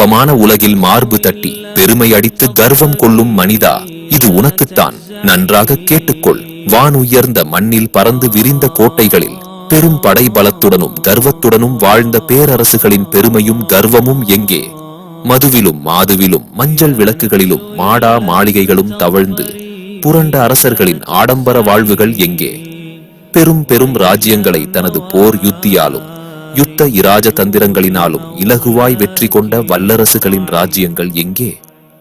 அற்பமான உலகில் மார்பு தட்டி பெருமை அடித்து கர்வம் கொள்ளும் மனிதா இது உனக்குத்தான். நன்றாக கேட்டுக்கொள். வானுயர்ந்த மண்ணில் பறந்து விரிந்த கோட்டைகளில் பெரும் படை பலத்துடனும் கர்வத்துடனும் வாழ்ந்த பேரரசுகளின் பெருமையும் கர்வமும் எங்கே? மதுவிலும் மாதுவிலும் மஞ்சள் விளக்குகளிலும் மாடா மாளிகைகளும் தவழ்ந்து புரண்ட அரசர்களின் ஆடம்பர வாழ்வுகள் எங்கே? பெரும் பெரும் ராஜ்யங்களை தனது போர் யுத்தியாலும் யுத்த இராஜ தந்திரங்களினாலும் இலகுவாய் வெற்றி கொண்ட வல்லரசுகளின் ராஜ்யங்கள் எங்கே?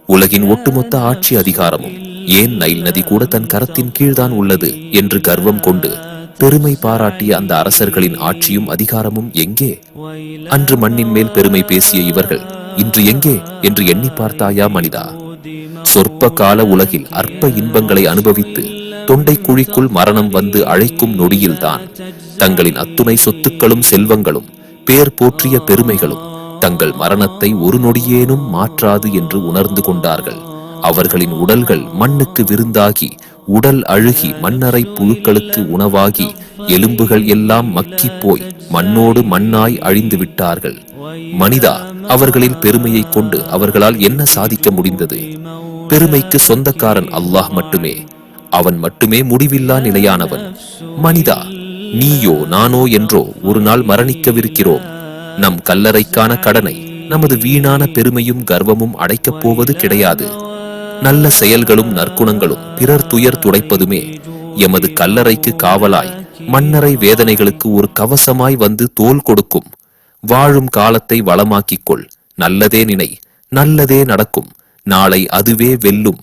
உலகின் ஒட்டுமொத்த ஆட்சி அதிகாரமும் ஏன் நைல் நதி கூட தன் கரத்தின் கீழ்தான் உள்ளது என்று கர்வம் கொண்டு பெருமை பாராட்டிய அந்த அரசர்களின் ஆட்சியும் அதிகாரமும் எங்கே? அன்று மண்ணின் மேல் பெருமை பேசிய இவர்கள் இன்று எங்கே என்று எண்ணி பார்த்தாயா மனிதா? சொற்ப கால உலகில் அற்ப இன்பங்களை அனுபவித்து தொண்டை குழிக்குள் மரணம் வந்து அழைக்கும் நொடியில்தான் தங்களின் அத்துணை சொத்துக்களும் செல்வங்களும் பேர் போற்றிய பெருமைகளும் தங்கள் மரணத்தை ஒரு நொடியேனும் மாற்றாது என்று உணர்ந்து கொண்டார்கள். அவர்களின் உடல்கள் மண்ணுக்கு விருந்தாகி உடல் அழுகி மண்ணறை புழுக்களுக்கு உணவாகி எலும்புகள் எல்லாம் மக்கிப் போய் மண்ணோடு மண்ணாய் அழிந்து விட்டார்கள். மனிதா அவர்களின் பெருமையை கொண்டு அவர்களால் என்ன சாதிக்க முடிந்தது? பெருமைக்கு சொந்தக்காரன் அல்லாஹ் மட்டுமே. அவன் மட்டுமே முடிவில்லா நிலையானவன். மனிதா நீயோ நானோ என்றோ ஒரு நாள் மரணிக்கவிருக்கிறோம். நம் கல்லறைக்கான கடனை நமது வீணான பெருமையும் கர்வமும் அடைக்கப் போவது கிடையாது. நல்ல செயல்களும் நற்குணங்களும் பிறர் துயர் துடைப்பதுமே எமது கல்லறைக்கு காவலாய் மன்னரை வேதனைகளுக்கு ஒரு கவசமாய் வந்து தோல் கொடுக்கும். வாழும் காலத்தை வளமாக்கிக் கொள். நல்லதே நினை நல்லதே நடக்கும். நாளை அதுவே வெல்லும்.